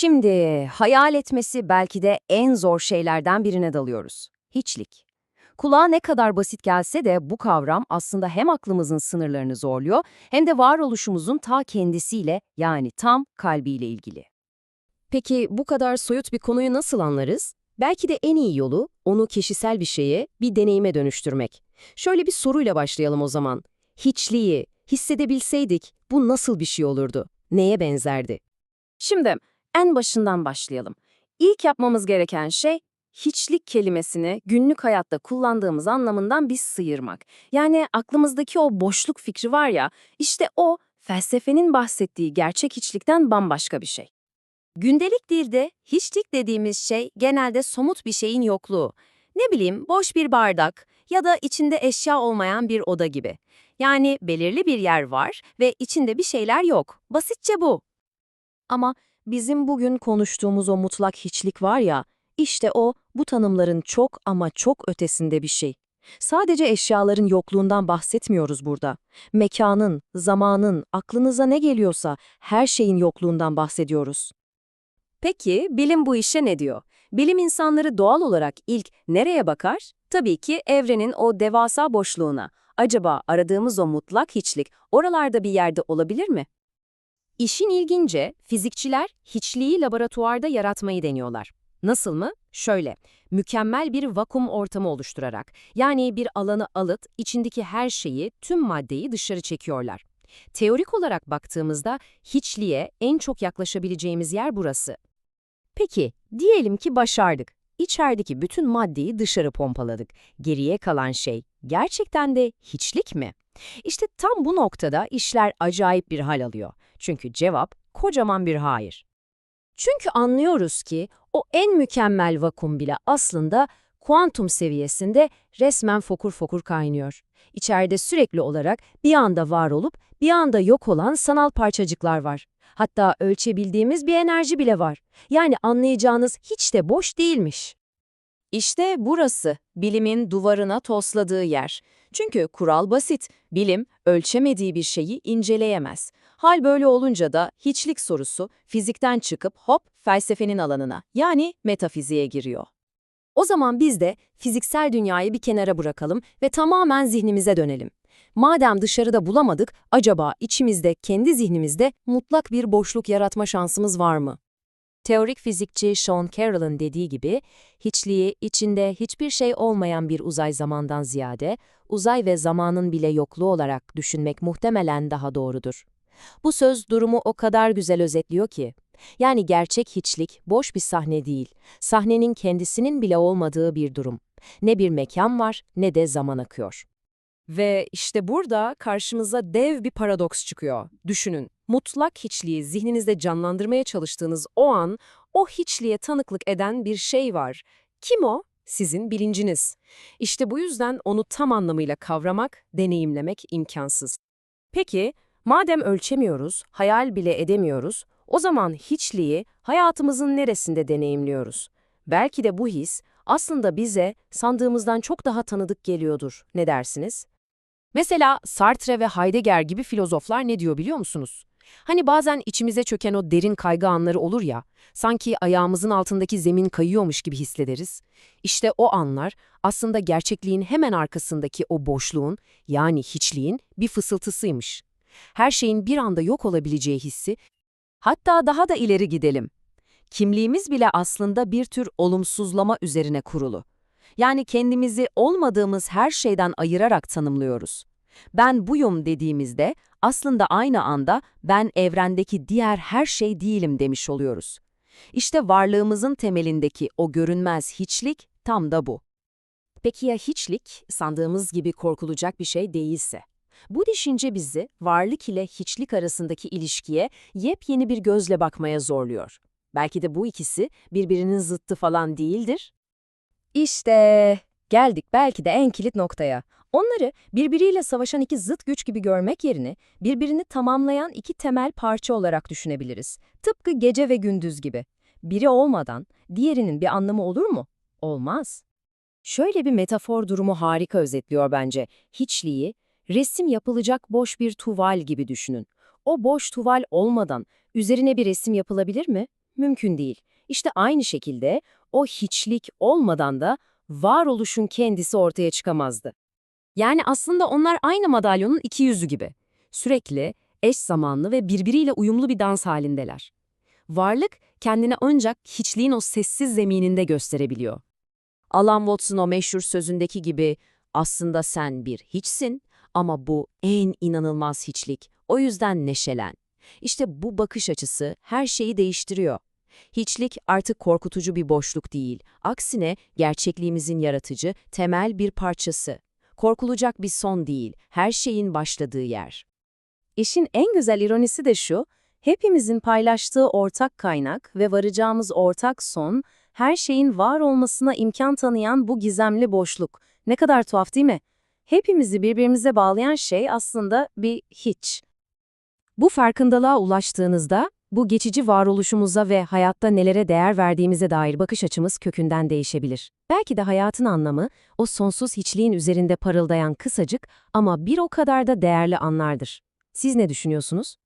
Şimdi hayal etmesi belki de en zor şeylerden birine dalıyoruz. Hiçlik. Kulağa ne kadar basit gelse de bu kavram aslında hem aklımızın sınırlarını zorluyor hem de varoluşumuzun ta kendisiyle yani tam kalbiyle ilgili. Peki bu kadar soyut bir konuyu nasıl anlarız? Belki de en iyi yolu onu kişisel bir şeye, bir deneyime dönüştürmek. Şöyle bir soruyla başlayalım o zaman. Hiçliği hissedebilseydik bu nasıl bir şey olurdu? Neye benzerdi? Şimdi en başından başlayalım. İlk yapmamız gereken şey hiçlik kelimesini günlük hayatta kullandığımız anlamından bir sıyırmak. Yani aklımızdaki o boşluk fikri var ya, işte o felsefenin bahsettiği gerçek hiçlikten bambaşka bir şey. Gündelik dilde hiçlik dediğimiz şey genelde somut bir şeyin yokluğu. Ne bileyim boş bir bardak ya da içinde eşya olmayan bir oda gibi. Yani belirli bir yer var ve içinde bir şeyler yok. Basitçe bu. Ama bizim bugün konuştuğumuz o mutlak hiçlik var ya, işte o bu tanımların çok ama çok ötesinde bir şey. Sadece eşyaların yokluğundan bahsetmiyoruz burada. Mekanın, zamanın, aklınıza ne geliyorsa her şeyin yokluğundan bahsediyoruz. Peki bilim bu işe ne diyor? Bilim insanları doğal olarak ilk nereye bakar? Tabii ki evrenin o devasa boşluğuna. Acaba aradığımız o mutlak hiçlik oralarda bir yerde olabilir mi? İşin ilgince, fizikçiler hiçliği laboratuvarda yaratmayı deniyorlar. Nasıl mı? Şöyle, mükemmel bir vakum ortamı oluşturarak, yani bir alanı alıp içindeki her şeyi, tüm maddeyi dışarı çekiyorlar. Teorik olarak baktığımızda hiçliğe en çok yaklaşabileceğimiz yer burası. Peki, diyelim ki başardık. İçerideki bütün maddeyi dışarı pompaladık. Geriye kalan şey gerçekten de hiçlik mi? İşte tam bu noktada işler acayip bir hal alıyor. Çünkü cevap kocaman bir hayır. Çünkü anlıyoruz ki o en mükemmel vakum bile aslında kuantum seviyesinde resmen fokur fokur kaynıyor. İçeride sürekli olarak bir anda var olup bir anda yok olan sanal parçacıklar var. Hatta ölçebildiğimiz bir enerji bile var. Yani anlayacağınız hiç de boş değilmiş. İşte burası, bilimin duvarına tosladığı yer. Çünkü kural basit, bilim ölçemediği bir şeyi inceleyemez. Hal böyle olunca da hiçlik sorusu fizikten çıkıp hop felsefenin alanına yani metafiziğe giriyor. O zaman biz de fiziksel dünyayı bir kenara bırakalım ve tamamen zihnimize dönelim. Madem dışarıda bulamadık, acaba içimizde, kendi zihnimizde mutlak bir boşluk yaratma şansımız var mı? Teorik fizikçi Sean Carroll'ın dediği gibi, hiçliği içinde hiçbir şey olmayan bir uzay zamandan ziyade, uzay ve zamanın bile yokluğu olarak düşünmek muhtemelen daha doğrudur. Bu söz durumu o kadar güzel özetliyor ki, yani gerçek hiçlik boş bir sahne değil, sahnenin kendisinin bile olmadığı bir durum. Ne bir mekan var ne de zaman akıyor. Ve işte burada karşımıza dev bir paradoks çıkıyor. Düşünün, mutlak hiçliği zihninizde canlandırmaya çalıştığınız o an, o hiçliğe tanıklık eden bir şey var. Kim o? Sizin bilinciniz. İşte bu yüzden onu tam anlamıyla kavramak, deneyimlemek imkansız. Peki, madem ölçemiyoruz, hayal bile edemiyoruz, o zaman hiçliği hayatımızın neresinde deneyimliyoruz? Belki de bu his aslında bize sandığımızdan çok daha tanıdık geliyordur. Ne dersiniz? Mesela Sartre ve Heidegger gibi filozoflar ne diyor biliyor musunuz? Hani bazen içimize çöken o derin kaygı anları olur ya, sanki ayağımızın altındaki zemin kayıyormuş gibi hissederiz. İşte o anlar aslında gerçekliğin hemen arkasındaki o boşluğun, yani hiçliğin bir fısıltısıymış. Her şeyin bir anda yok olabileceği hissi, hatta daha da ileri gidelim. Kimliğimiz bile aslında bir tür olumsuzlama üzerine kurulu. Yani kendimizi olmadığımız her şeyden ayırarak tanımlıyoruz. Ben buyum dediğimizde aslında aynı anda ben evrendeki diğer her şey değilim demiş oluyoruz. İşte varlığımızın temelindeki o görünmez hiçlik tam da bu. Peki ya hiçlik sandığımız gibi korkulacak bir şey değilse? Bu düşünce bizi varlık ile hiçlik arasındaki ilişkiye yepyeni bir gözle bakmaya zorluyor. Belki de bu ikisi birbirinin zıttı falan değildir. İşte geldik belki de en kilit noktaya. Onları birbiriyle savaşan iki zıt güç gibi görmek yerine birbirini tamamlayan iki temel parça olarak düşünebiliriz. Tıpkı gece ve gündüz gibi. Biri olmadan diğerinin bir anlamı olur mu? Olmaz. Şöyle bir metafor durumu harika özetliyor bence. Hiçliği, resim yapılacak boş bir tuval gibi düşünün. O boş tuval olmadan üzerine bir resim yapılabilir mi? Mümkün değil. İşte aynı şekilde o hiçlik olmadan da varoluşun kendisi ortaya çıkamazdı. Yani aslında onlar aynı madalyonun iki yüzü gibi. Sürekli, eş zamanlı ve birbiriyle uyumlu bir dans halindeler. Varlık kendini ancak hiçliğin o sessiz zemininde gösterebiliyor. Alan Watts'un o meşhur sözündeki gibi aslında sen bir hiçsin ama bu en inanılmaz hiçlik. O yüzden neşelen. İşte bu bakış açısı her şeyi değiştiriyor. Hiçlik artık korkutucu bir boşluk değil. Aksine gerçekliğimizin yaratıcı, temel bir parçası. Korkulacak bir son değil, her şeyin başladığı yer. İşin en güzel ironisi de şu, hepimizin paylaştığı ortak kaynak ve varacağımız ortak son, her şeyin var olmasına imkan tanıyan bu gizemli boşluk. Ne kadar tuhaf değil mi? Hepimizi birbirimize bağlayan şey aslında bir hiç. Bu farkındalığa ulaştığınızda, bu geçici varoluşumuza ve hayatta nelere değer verdiğimize dair bakış açımız kökünden değişebilir. Belki de hayatın anlamı, o sonsuz hiçliğin üzerinde parıldayan kısacık ama bir o kadar da değerli anlardır. Siz ne düşünüyorsunuz?